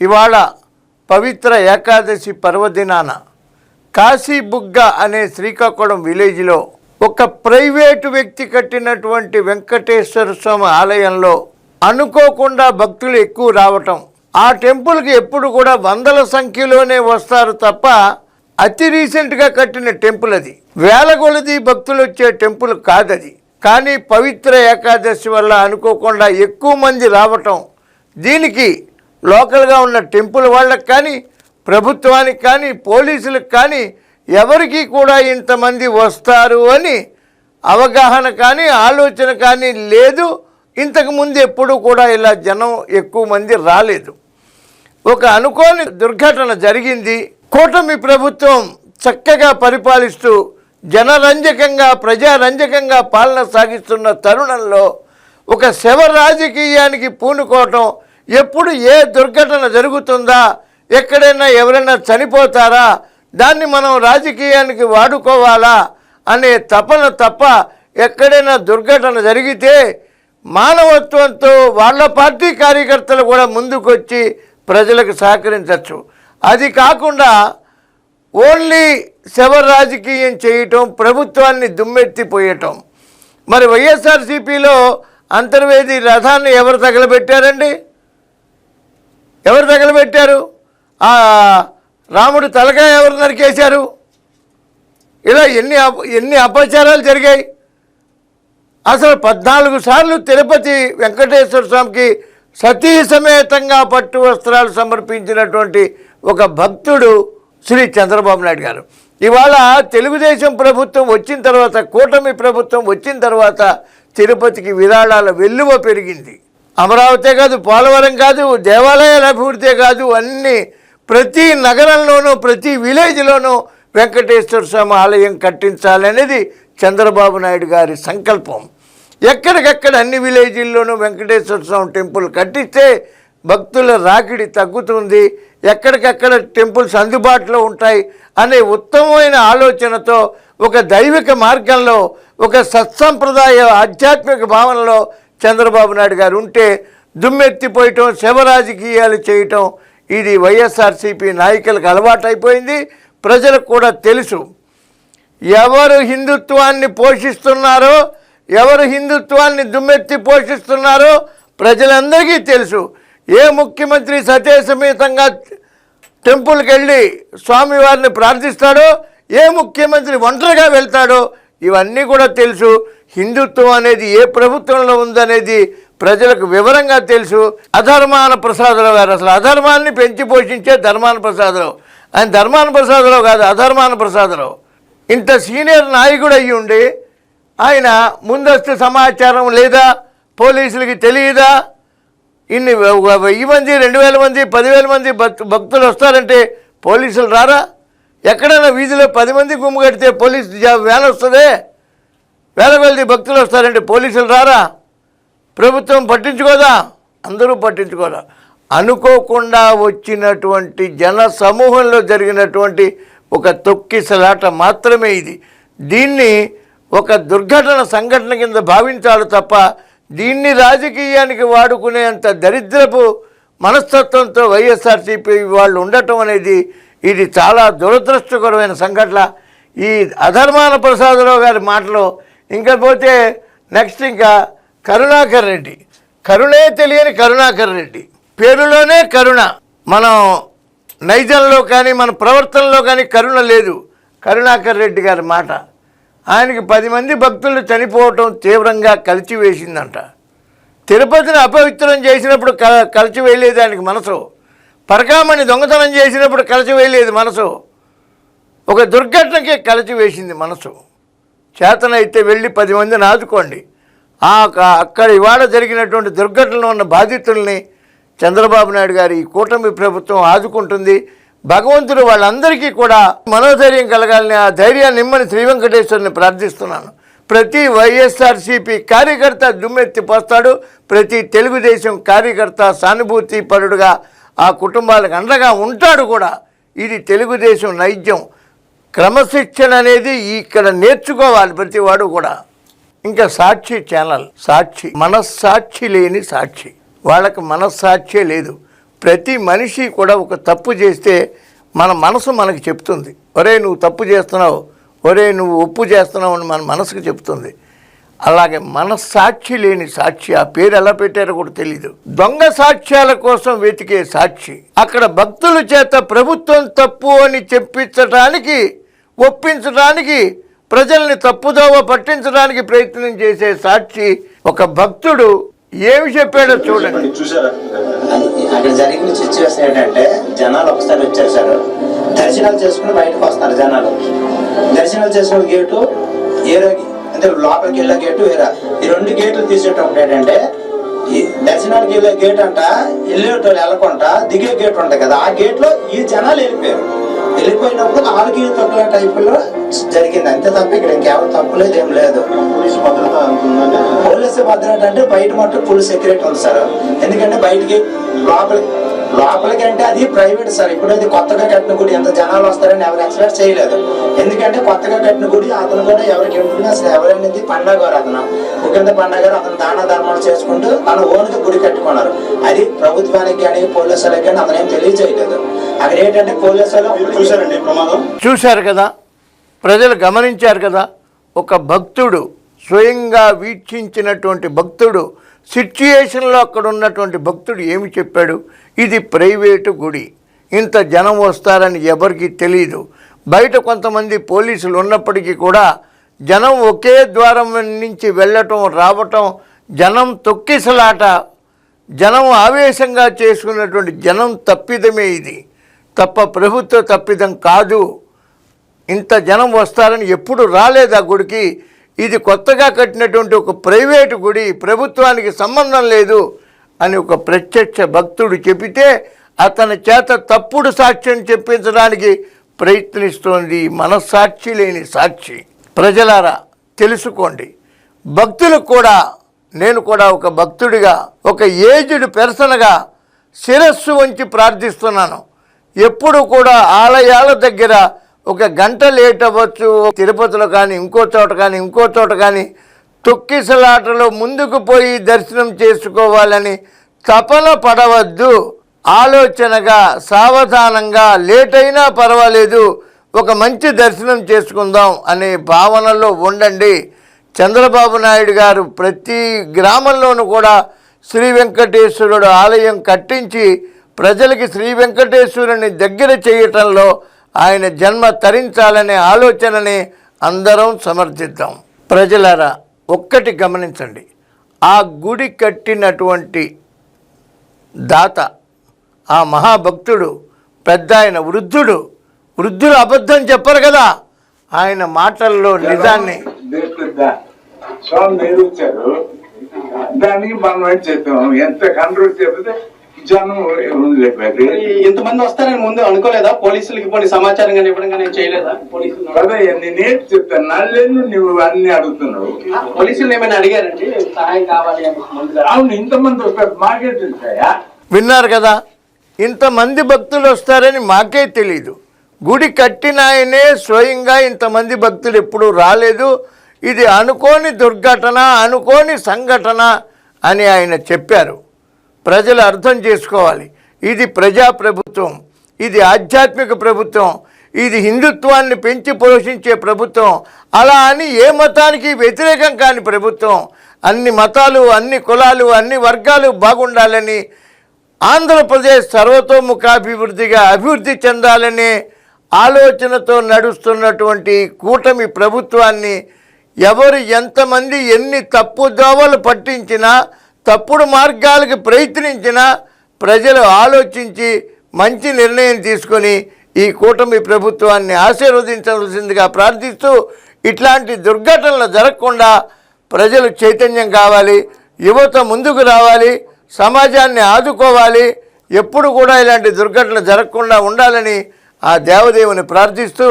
ఇవాళ పవిత్ర ఏకాదశి పర్వదినాన కాశీబుగ్గ అనే శ్రీకాకుళం విలేజ్లో ఒక ప్రైవేటు వ్యక్తి కట్టినటువంటి వెంకటేశ్వర స్వామి ఆలయంలో అనుకోకుండా భక్తులు ఎక్కువ రావటం. ఆ టెంపుల్కి ఎప్పుడు కూడా వందల సంఖ్యలోనే వస్తారు తప్ప అతి రీసెంట్గా కట్టిన టెంపుల్ అది. వేల కొలది భక్తులు వచ్చే టెంపుల్ కాదది. కానీ పవిత్ర ఏకాదశి వల్ల అనుకోకుండా ఎక్కువ మంది రావటం దీనికి లోకల్గా ఉన్న టెంపుల్ వాళ్ళకి కానీ ప్రభుత్వానికి కానీ పోలీసులకు కానీ ఎవరికి కూడా ఇంతమంది వస్తారు అని అవగాహన కానీ ఆలోచన కానీ లేదు. ఇంతకుముందు ఎప్పుడూ కూడా ఇలా జనం ఎక్కువ మంది రాలేదు. ఒక అనుకోని దుర్ఘటన జరిగింది. కూటమి ప్రభుత్వం చక్కగా పరిపాలిస్తూ జనరంజకంగా ప్రజారంజకంగా పాలన సాగిస్తున్న తరుణంలో ఒక శవ రాజకీయానికి పూనుకోవటం ఎప్పుడు ఏ దుర్ఘటన జరుగుతుందా ఎక్కడైనా ఎవరైనా చనిపోతారా దాన్ని మనం రాజకీయానికి వాడుకోవాలా అనే తపన తప్ప ఎక్కడైనా దుర్ఘటన జరిగితే మానవత్వంతో వాళ్ళ పార్టీ కార్యకర్తలు కూడా ముందుకొచ్చి ప్రజలకు సహకరించవచ్చు అది కాకుండా ఓన్లీ శవ రాజకీయం చేయటం ప్రభుత్వాన్ని దుమ్మెత్తిపోయటం. మరి వైఎస్ఆర్సీపీలో అంతర్వేది రథాన్ని ఎవరు తగలబెట్టారండి? ఎవరు తగలబెట్టారు? ఆ రాముడు తలకాయ ఎవరు నరికేశారు? ఇలా ఎన్ని అప- ఎన్ని అపచారాలు జరిగాయి? అసలు పద్నాలుగు సార్లు తిరుపతి వెంకటేశ్వర స్వామికి సతీ సమేతంగా పట్టు వస్త్రాలు సమర్పించినటువంటి ఒక భక్తుడు శ్రీ చంద్రబాబు నాయుడు గారు. ఇవాళ తెలుగుదేశం ప్రభుత్వం వచ్చిన తర్వాత కూటమి ప్రభుత్వం వచ్చిన తర్వాత తిరుపతికి విరాళాల వెల్లువ పెరిగింది. అమరావతే కాదు పోలవరం కాదు దేవాలయాల అభివృద్ధే కాదు అన్ని ప్రతి నగరంలోనూ ప్రతి విలేజ్లోనూ వెంకటేశ్వర స్వామి ఆలయం కట్టించాలనేది చంద్రబాబు నాయుడు గారి సంకల్పం. ఎక్కడికక్కడ అన్ని విలేజీల్లోనూ వెంకటేశ్వర స్వామి టెంపుల్ కట్టిస్తే భక్తుల రాకిడి తగ్గుతుంది. ఎక్కడికక్కడ టెంపుల్స్ అందుబాటులో ఉంటాయి అనే ఉత్తమమైన ఆలోచనతో ఒక దైవిక మార్గంలో ఒక సత్సంప్రదాయ ఆధ్యాత్మిక భావనలో చంద్రబాబు నాయుడు గారు ఉంటే దుమ్మెత్తిపోయటం శివరాజకీయాలు చేయటం ఇది వైఎస్ఆర్సీపీ నాయకులకు అలవాటైపోయింది. ప్రజలకు కూడా తెలుసు. ఎవరు హిందుత్వాన్ని పోషిస్తున్నారో ఎవరు హిందుత్వాన్ని దుమ్మెత్తి పోషిస్తున్నారో ప్రజలందరికీ తెలుసు. ఏ ముఖ్యమంత్రి సతేసమేతంగా టెంపుల్కి వెళ్ళి స్వామివారిని ప్రార్థిస్తాడో ఏ ముఖ్యమంత్రి ఒంటరిగా వెళ్తాడో ఇవన్నీ కూడా తెలుసు. హిందుత్వం అనేది ఏ ప్రభుత్వంలో ఉందనేది ప్రజలకు వివరంగా తెలుసు. అధర్మాన ప్రసాదరావు గారు అసలు అధర్మాన్ని పెంచి పోషించే ధర్మాన ప్రసాదరావు. ఆయన ధర్మాన ప్రసాదరావు కాదు అధర్మాన ప్రసాదరావు. ఇంత సీనియర్ నాయకుడు అయ్యి ఉండి ఆయన ముందస్తు సమాచారం లేదా పోలీసులకి తెలియదా? ఇన్ని వెయ్యి మంది రెండు వేల మంది పదివేల మంది భక్తులు వస్తారంటే పోలీసులు రారా? ఎక్కడైనా వీధిలో పది మంది గుమ్ము కడితే పోలీసు వ్యాన్ వస్తుందే? వేల కొలది భక్తులు వస్తారంటే పోలీసులు రారా? ప్రభుత్వం పట్టించుకోదా? అందరూ పట్టించుకోరా. అనుకోకుండా వచ్చినటువంటి జన సమూహంలో జరిగినటువంటి ఒక తొక్కిసలాట మాత్రమే ఇది. దీన్ని ఒక దుర్ఘటన సంఘటన కింద భావించాలి తప్ప దీన్ని రాజకీయానికి వాడుకునేంత దరిద్రపు మనస్తత్వంతో వైఎస్ఆర్సీపీ వాళ్ళు ఉండటం అనేది ఇది చాలా దురదృష్టకరమైన సంఘటన. ఈ అధర్మాన ప్రసాదరావు గారి మాటలో ఇంకా పోతే నెక్స్ట్ ఇంకా కరుణాకర్ రెడ్డి. కరుణే తెలియని కరుణాకర్ రెడ్డి. పేరులోనే కరుణ. మనం నైజంలో కానీ మన ప్రవర్తనలో కానీ కరుణ లేదు. కరుణాకర్ రెడ్డి గారి మాట. ఆయనకి పది మంది భక్తులు చనిపోవటం తీవ్రంగా కలిచివేసిందంట తిరుపతిని అపవిత్రం చేసినప్పుడు క కలిచివేయలేదు ఆయనకి మనసు. పరకామణి దొంగతనం చేసినప్పుడు కలిచివేయలేదు మనసు. ఒక దుర్ఘటనకి కలిచివేసింది మనసు. చేతనైతే వెళ్ళి పది మందిని ఆదుకోండి. ఆ అక్కడ ఇవాళ జరిగినటువంటి దుర్ఘటనలో ఉన్న బాధితుల్ని చంద్రబాబు నాయుడు గారి ఈ కూటమి ప్రభుత్వం ఆదుకుంటుంది. భగవంతుడు వాళ్ళందరికీ కూడా మనోధైర్యం కలగాలని ఆ ధైర్యాన్ని నిమ్మని శ్రీ వెంకటేశ్వరుని ప్రార్థిస్తున్నాను. ప్రతి వైఎస్ఆర్సీపీ కార్యకర్త దుమ్మెత్తి పోస్తాడు. ప్రతి తెలుగుదేశం కార్యకర్త సానుభూతి పరుడుగా ఆ కుటుంబాలకు అండగా ఉంటాడు కూడా. ఇది తెలుగుదేశం నైజం. క్రమశిక్షణ అనేది ఇక్కడ నేర్చుకోవాలి ప్రతివాడు కూడా. ఇంకా సాక్షి ఛానల్ సాక్షి మనస్సాక్షి లేని సాక్షి. వాళ్ళకి మనస్సాక్షే లేదు. ప్రతి మనిషి కూడా ఒక తప్పు చేస్తే మన మనసు మనకు చెప్తుంది. ఒరే నువ్వు తప్పు చేస్తున్నావు. ఒరే నువ్వు ఒప్పు చేస్తున్నావు అని మన మనసుకు చెప్తుంది. అలాగే మనస్సాక్షి లేని సాక్షి ఆ పేరు ఎలా పెట్టారో కూడా తెలియదు దొంగ సాక్ష్యాల కోసం వెతికే సాక్షి. అక్కడ భక్తుల చేత ప్రభుత్వం తప్పు అని చెప్పించడానికి ఒప్పించడానికి ప్రజల్ని తప్పుదోవ పట్టించడానికి ప్రయత్నం చేసే సాక్షి ఒక భక్తుడు. ఏమి చెప్పాడో చూడండి. చూసారా అక్కడ జరిగిన సిచ్యువేషన్ ఏంటంటే జనాలు ఒకసారి వచ్చారు సార్. దర్శనాలు చేసుకుని బయటకు వస్తారు జనాలు. దర్శనాలు చేసుకునే గేటు ఏరో అంటే లోపలికి వెళ్ళే గేటు వేరే. ఈ రెండు గేట్లు తీసేటప్పుడు ఏంటంటే ఈ దర్శనానికి వెళ్ళే గేట్ అంట వెళ్ళేటోళ్ళు వెళ్ళకుండా దిగే గేట్ ఉంటాయి కదా. ఆ గేట్లో ఈ జనాలు వెళ్ళిపోయారు. వెళ్ళిపోయినప్పుడు ఆలుగి తొక్కుల టైప్లో జరిగింది. అంతే తప్ప ఇక్కడ ఇంకెవరు తప్పు లేదు ఏం లేదు. పోలీసు భద్రత అంటుందంటే పోలీసు భద్రత అంటే బయట మట్టు ఫుల్ సెక్యూరిటీ ఉంది సార్. ఎందుకంటే బయటికి లోపలి లోపలికి అంటే అది ప్రైవేట్ సార్. ఇప్పుడు అది కొత్తగా కట్టిన గుడి ఎంత జనాలు వస్తారని ఎవరు ఎక్స్పెక్ట్ చేయలేదు. ఎందుకంటే కొత్తగా కట్టిన గుడి అతను కూడా ఎవరికి ఎంటున్నా అసలు ఎవరైనది పండగ గారు అతను. ముఖ్యంగా పండగ గారు అతను దాన ధర్మాలు చేసుకుంటూ తన ఓన్గా గుడి కట్టుకున్నారు. అది ప్రభుత్వానికి కానీ పోలీసులకు కానీ అతను ఏం తెలియజేయలేదు. అక్కడ ఏంటంటే పోలీసులు ఈ ప్రమాదం? చూశారు కదా? ప్రజలు గమనించారు కదా? ఒక భక్తుడు స్వయంగా వీక్షించినటువంటి భక్తుడు సిచ్యుయేషన్లో అక్కడ ఉన్నటువంటి భక్తుడు ఏమి చెప్పాడు? ఇది ప్రైవేటు గుడి. ఇంత జనం వస్తారని ఎవరికి తెలియదు బయట కొంతమంది పోలీసులు ఉన్నప్పటికీ కూడా జనం ఒకే ద్వారం నుంచి వెళ్ళటం రావటం జనం తొక్కిసలాట జనం ఆవేశంగా చేసుకున్నటువంటి జనం తప్పిదమే ఇది. తప్ప ప్రభుత్వ తప్పిదం కాదు. ఇంత జనం వస్తారని ఎప్పుడు రాలేదు ఆ గుడికి. ఇది కొత్తగా కట్టినటువంటి ఒక ప్రైవేటు గుడి ప్రభుత్వానికి సంబంధం లేదు అని ఒక ప్రత్యక్ష భక్తుడు చెబితే అతని చేత తప్పుడు సాక్ష్యం చెప్పించడానికి ప్రయత్నిస్తోంది. మనస్సాక్షి లేని సాక్షి. ప్రజలారా తెలుసుకోండి. భక్తులకు కూడా నేను కూడా ఒక భక్తుడిగా ఒక ఏజ్డ్ పెర్సన్గా శిరస్సు వంచి ప్రార్థిస్తున్నాను. ఎప్పుడు కూడా ఆలయాల దగ్గర ఒక గంట లేట్ అవ్వచ్చు తిరుపతిలో కానీ ఇంకో చోట కానీ ఇంకో చోట కానీ తొక్కిసలాటలో ముందుకు పోయి దర్శనం చేసుకోవాలని తపన పడవద్దు. ఆలోచనగా సావధానంగా లేట్ అయినా పర్వాలేదు ఒక మంచి దర్శనం చేసుకుందాం అనే భావనలో ఉండండి. చంద్రబాబు నాయుడు గారు ప్రతి గ్రామంలోనూ కూడా శ్రీ వెంకటేశ్వరుడు ఆలయం కట్టించి ప్రజలకి శ్రీ వెంకటేశ్వరుని దగ్గర చేయటంలో ఆయన జన్మ తరించాలనే ఆలోచనని అందరం సమర్థిద్దాం. ప్రజలారా ఒక్కటి గమనించండి. ఆ గుడి కట్టినటువంటి దాత ఆ మహాభక్తుడు పెద్ద ఆయన వృద్ధుడు వృద్ధులు అబద్ధం చెప్పరు కదా. ఆయన మాటల్లో నిజాన్ని స్వామి దానికి మనం ఏం చేద్దాం? ఎంత కంట్రోల్ చెప్తే జనం వదిలిపెట్టి ఇంతమంది వస్తారని ముందు అనుకోలేదా? పోలీసులకి పోనీ సమాచారం కానీ ఇవ్వడం కానీ చేయలేదా? పోలీసులు కదా నేనేం చెప్తాను నల్లేను నువ్వు అన్ని అడుగుతున్నావు. పోలీసులు ఏమైనా అడిగారండి? సహాయం కావాలి అవును ఇంతమంది వస్తారు. మాకే తెలుసాయా? విన్నారు కదా ఇంతమంది భక్తులు వస్తారని మాకే తెలీదు. గుడి కట్టిన ఆయనే స్వయంగా ఇంతమంది భక్తులు ఎప్పుడూ రాలేదు. ఇది అనుకోని దుర్ఘటన అనుకోని సంఘటన అని ఆయన చెప్పారు. ప్రజలు అర్థం చేసుకోవాలి. ఇది ప్రజాప్రభుత్వం ఇది ఆధ్యాత్మిక ప్రభుత్వం ఇది హిందుత్వాన్ని పెంచి పోషించే ప్రభుత్వం. అలా అని ఏ మతానికి వ్యతిరేకం కాని ప్రభుత్వం. అన్ని మతాలు అన్ని కులాలు అన్ని వర్గాలు బాగుండాలని ఆంధ్రప్రదేశ్ సర్వతోముఖాభివృద్ధిగా అభివృద్ధి చెందాలనే ఆలోచనతో నడుస్తున్నటువంటి కూటమి ప్రభుత్వాన్ని ఎవరు ఎంతమంది ఎన్ని తప్పు దోవలు పట్టించినా తప్పుడు మార్గాలకు ప్రయత్నించినా ప్రజలు ఆలోచించి మంచి నిర్ణయం తీసుకొని ఈ కూటమి ప్రభుత్వాన్ని ఆశీర్వదించవలసిందిగా ప్రార్థిస్తూ ఇట్లాంటి దుర్ఘటనలు జరగకుండా ప్రజలు చైతన్యం కావాలి యువత ముందుకు రావాలి సమాజాన్ని ఆదుకోవాలి ఎప్పుడు కూడా ఇలాంటి దుర్ఘటనలు జరగకుండా ఉండాలని ఆ దేవదేవుని ప్రార్థిస్తూ